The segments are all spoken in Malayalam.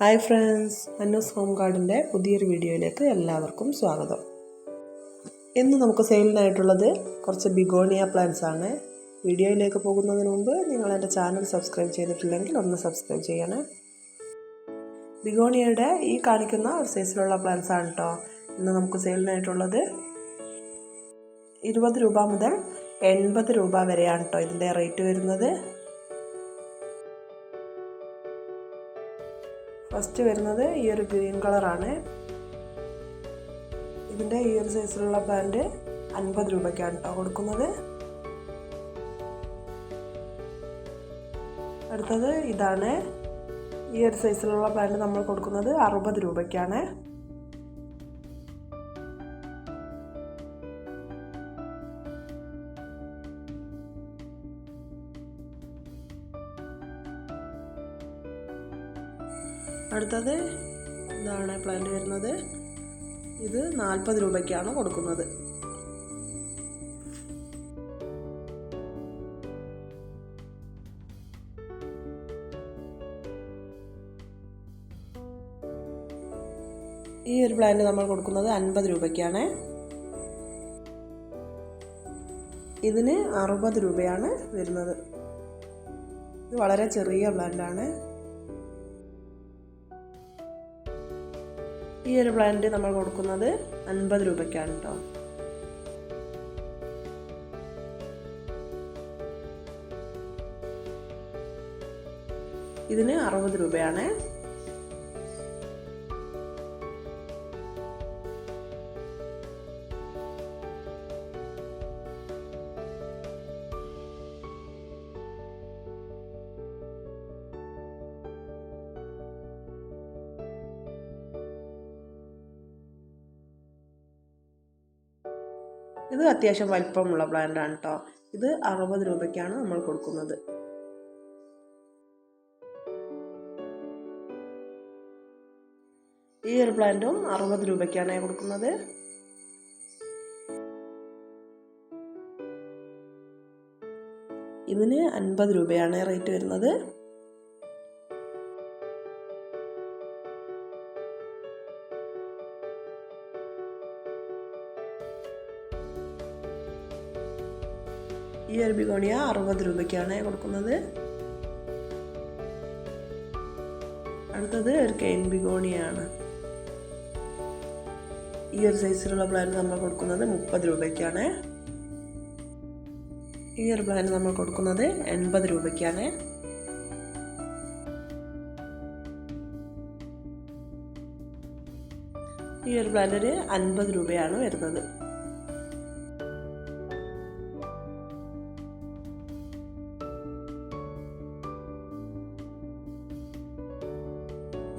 ഹായ് ഫ്രണ്ട്സ് അന്നൂസ് ഹോം ഗാർഡിന്റെ പുതിയൊരു വീഡിയോയിലേക്ക് എല്ലാവർക്കും സ്വാഗതം. ഇന്ന് നമുക്ക് സെയിലിനായിട്ടുള്ളത് കുറച്ച് ബിഗോണിയ പ്ലാന്റ്സ് ആണ്. വീഡിയോയിലേക്ക് പോകുന്നതിന് മുമ്പ് നിങ്ങൾ എന്റെ ചാനൽ സബ്സ്ക്രൈബ് ചെയ്തിട്ടില്ലെങ്കിൽ ഒന്ന് സബ്സ്ക്രൈബ് ചെയ്യണേ. ബിഗോണിയയുടെ ഈ കാണിക്കുന്ന ഒരു സൈസിലുള്ള പ്ലാന്റ്സ് ആണ് കേട്ടോ ഇന്ന് നമുക്ക് സെയിലിനായിട്ടുള്ളത്. ഇരുപത് രൂപ മുതൽ എൺപത് രൂപ വരെയാണ് കേട്ടോ ഇതിന്റെ റേറ്റ് വരുന്നത്. ഫസ്റ്റ് വരുന്നത് ഈ ഒരു ഗ്രീൻ കളറാണ്. ഇതിന്റെ ഈ ഒരു സൈസിലുള്ള പാന്റ് അൻപത് രൂപയ്ക്കാണ് കേട്ടോ കൊടുക്കുന്നത്. അടുത്തത് ഇതാണ്. ഈ ഒരു സൈസിലുള്ള പാന്റ് നമ്മൾ കൊടുക്കുന്നത് അറുപത് രൂപയ്ക്കാണ്. അടുത്തത് ഇതാണ് പ്ലാന്റ് വരുന്നത്. ഇത് നാൽപ്പത് രൂപയ്ക്കാണ് കൊടുക്കുന്നത്. ഈ ഒരു പ്ലാന്റ് നമ്മൾ കൊടുക്കുന്നത് അൻപത് രൂപയ്ക്കാണ്. ഇതിന് അറുപത് രൂപയാണ് വരുന്നത്. ഇത് വളരെ ചെറിയ പ്ലാന്റാണ് ഈ ഒരു പ്ലാന്റ് നമ്മൾ കൊടുക്കുന്നത് അൻപത് രൂപയ്ക്കാണ് കേട്ടോ ഇതിന് അറുപത് രൂപയാണ്. ഇത് അത്യാവശ്യം വലിപ്പമുള്ള പ്ലാന്റാണ് കേട്ടോ ഇത് അറുപത് രൂപയ്ക്കാണ് നമ്മൾ കൊടുക്കുന്നത്. ഈ ഒരു പ്ലാന്റും അറുപത് രൂപയ്ക്കാണ് കൊടുക്കുന്നത്. ഇതിന് അൻപത് രൂപയാണ് റേറ്റ് വരുന്നത്. ഈ ഒരു ബിഗോണിയ അറുപത് രൂപയ്ക്കാണ് കൊടുക്കുന്നത്. അടുത്തത് ഒരു കെയിൻ ബിഗോണിയാണ്. ഈ ഒരു സൈസിലുള്ള പ്ലാന്റ് നമ്മൾ കൊടുക്കുന്നത് മുപ്പത് രൂപയ്ക്കാണ്. ഈ ഒരു പ്ലാന്റ് നമ്മൾ കൊടുക്കുന്നത് എൺപത് രൂപയ്ക്കാണ്. ഈ ഒരു പ്ലാന്റിന് അൻപത് രൂപയാണ് വരുന്നത്.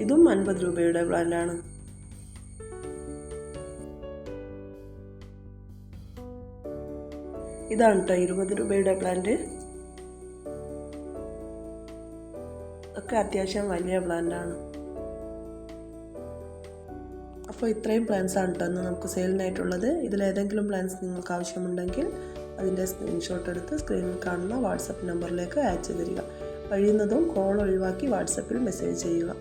ഇതും അൻപത് രൂപയുടെ ബ്രാൻഡാണ്. ഇതാണ് കേട്ടോ ഇരുപത് രൂപയുടെ പ്ലാന്റ് ഒക്കെ അത്യാവശ്യം വലിയ പ്ലാന്റാണ് അപ്പോൾ ഇത്രയും പ്ലാൻസ് ആണ് കേട്ടോ നമുക്ക് സെയിലിനായിട്ടുള്ളത്. ഇതിലേതെങ്കിലും പ്ലാൻസ് നിങ്ങൾക്ക് ആവശ്യമുണ്ടെങ്കിൽ അതിന്റെ സ്ക്രീൻഷോട്ട് എടുത്ത് സ്ക്രീനിൽ കാണുന്ന വാട്സപ്പ് നമ്പറിലേക്ക് അയച്ചു തരിക. കഴിയുന്നതും കോൾ ഒഴിവാക്കി വാട്സപ്പിൽ മെസ്സേജ് ചെയ്യുക.